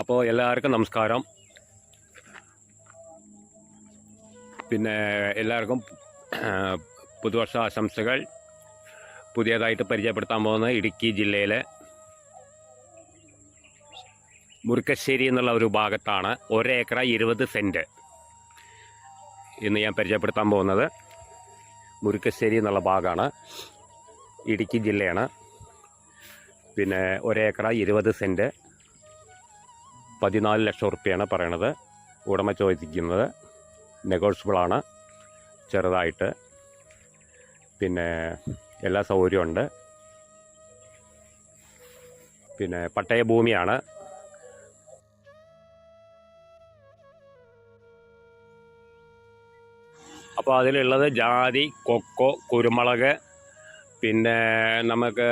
അപ്പോൾ എല്ലാവർക്കും നമസ്കാരം. പിന്നെ എല്ലാവർക്കും പുതുവർഷ ആശംസകൾ. പുതിയതായിട്ട് പരിചയപ്പെടുത്താൻ പോകുന്ന ഇടുക്കി ജില്ലയിലെ മുറുക്കശ്ശേരി എന്നുള്ള ഒരു ഭാഗത്താണ് ഒരേക്കറ ഇരുപത് സെന്റ് ഇന്ന് ഞാൻ പരിചയപ്പെടുത്താൻ പോകുന്നത്. മുറുക്കശ്ശേരി എന്നുള്ള ഭാഗമാണ് ഇടുക്കി ജില്ലയാണ്. പിന്നെ ഒരേക്കറ ഇരുപത് സെന്റ് പതിനാല് ലക്ഷം റുപ്യാണ് പറയണത്. ഉടമ ചോദിക്കുന്നത് നെഗോഷ്യബിളാണ്. ചെറുതായിട്ട്. പിന്നെ എല്ലാ സൗകര്യമുണ്ട് പിന്നെ പട്ടയ ഭൂമിയാണ്. അപ്പോൾ അതിലുള്ളത് ജാതി കൊക്കോ കുരുമുളക് പിന്നെ നമുക്ക്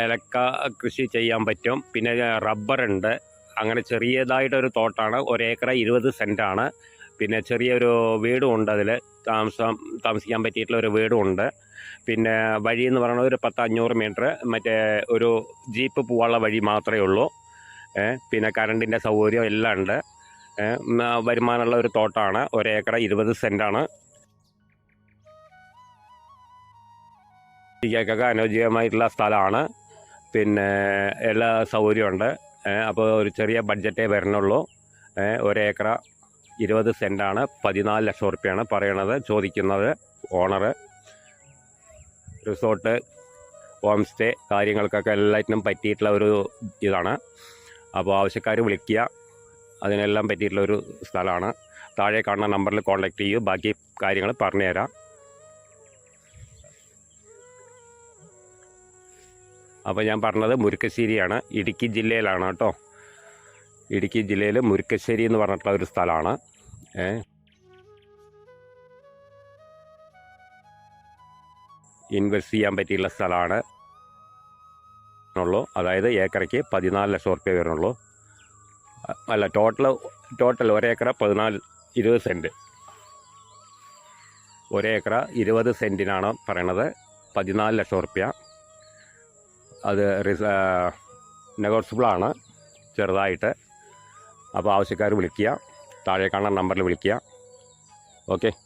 ഏലക്ക കൃഷി ചെയ്യാൻ പറ്റും. പിന്നെ റബ്ബറുണ്ട്. അങ്ങനെ ചെറിയതായിട്ടൊരു തോട്ടാണ്. ഒരേക്കറ ഇരുപത് സെന്റാണ് പിന്നെ ചെറിയൊരു വീടും ഉണ്ട് അതിൽ താമസം താമസിക്കാൻ പറ്റിയിട്ടുള്ള ഒരു വീടും ഉണ്ട്. പിന്നെ വഴി എന്ന് പറയുന്നത് ഒരു പത്ത് അഞ്ഞൂറ് മീറ്റർ. മറ്റേ ഒരു ജീപ്പ് പോകാനുള്ള വഴി മാത്രമേ ഉള്ളൂ. പിന്നെ കറണ്ടിന്റെ സൗകര്യം എല്ലാം ഉണ്ട്. വരുമാനമുള്ള ഒരു തോട്ടമാണ് ഒരേക്കറ ഇരുപത് സെന്റാണ് ഇരിക്കാനൊക്കെ അനുയോജ്യമായിട്ടുള്ള സ്ഥലമാണ്. പിന്നെ എല്ലാ സൗകര്യമുണ്ട് അപ്പോൾ ഒരു ചെറിയ ബഡ്ജറ്റേ വരണുള്ളൂ. ഒരേക്കർ ഇരുപത് സെന്റാണ് പതിനാല് ലക്ഷം റുപ്യാണ് പറയണത് ചോദിക്കുന്നത് ഓണർ റിസോർട്ട് ഹോം സ്റ്റേ കാര്യങ്ങൾക്കൊക്കെ എല്ലാറ്റിനും പറ്റിയിട്ടുള്ള ഒരു ഇതാണ്. അപ്പോൾ ആവശ്യക്കാർ വിളിക്കുക. അതിനെല്ലാം പറ്റിയിട്ടുള്ള ഒരു സ്ഥലമാണ്. താഴെ കാണുന്ന നമ്പറിൽ കോൺടാക്റ്റ് ചെയ്യൂ. ബാക്കി കാര്യങ്ങൾ പറഞ്ഞുതരാം. അപ്പോൾ ഞാൻ പറഞ്ഞത് മുരിക്കശ്ശേരിയാണ്. ഇടുക്കി ജില്ലയിലാണ് കേട്ടോ. ഇടുക്കി ജില്ലയിൽ മുരിക്കശ്ശേരി എന്ന് പറഞ്ഞിട്ടുള്ള ഒരു സ്ഥലമാണ്. ഏ. ഇൻവെസ്റ്റ് ചെയ്യാൻ പറ്റിയുള്ള സ്ഥലമാണ്. ഉള്ളൂ. അതായത് ഏക്കറയ്ക്ക് പതിനാല് ലക്ഷം റുപ്യ വരുന്നുള്ളൂ. അല്ല ടോട്ടൽ ടോട്ടൽ ഒരേക്കറ പതിനാല് ഇരുപത് സെന്റ് ഒരേക്കറ ഇരുപത് സെന്റിനാണ് പറയണത്. പതിനാല് ലക്ഷം റുപ്യ അത് റിസ നെഗോഷ്യബിളാണ് ചെറുതായിട്ട്. അപ്പോൾ ആവശ്യക്കാർ വിളിക്കുക. താഴെ കാണുന്ന നമ്പറിൽ വിളിക്കുക. ഓക്കെ.